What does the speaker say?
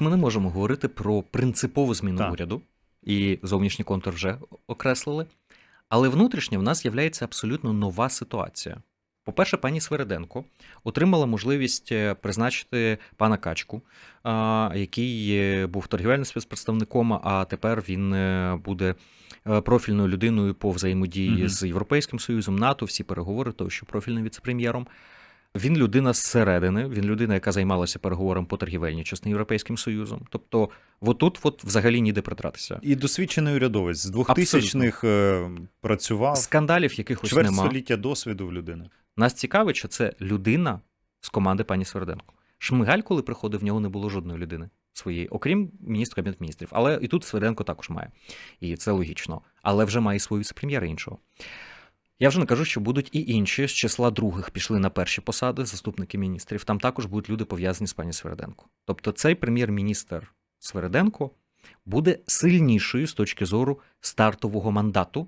Ми не можемо говорити про принципову зміну Так. уряду, і зовнішній контур вже окреслили. Але внутрішньо в нас з'являється абсолютно нова ситуація. По-перше, пані Свериденко отримала можливість е, призначити пана Качку, який е, був торгівельним спецпредставником, а тепер він е, буде профільною людиною по взаємодії Мгм. з Європейським Союзом, НАТО, всі переговори, того, що профільним віцепрем'єром. Він людина зсередини, він людина, яка займалася переговором по торгівельній частині Європейським Союзом. Тобто, отут от взагалі ніде притратися. І досвідчений урядовець з 2000-х е, працював. Скандалів якихось Чверть нема. століття досвіду в людини. Нас цікавить, що це людина з команди пані Сверденко. Шмигаль, коли приходив, в нього не було жодної людини своєї, окрім міністра Кабінет міністрів. Але і тут Сверденко також має. І це логічно. Але вже має свою віце-прем'єра іншого. Я вже не кажу, що будуть і інші з числа других пішли на перші посади, заступники міністрів. Там також будуть люди пов'язані з пані Свереденко. Тобто цей прем'єр-міністр Свереденко буде сильнішою з точки зору стартового мандату,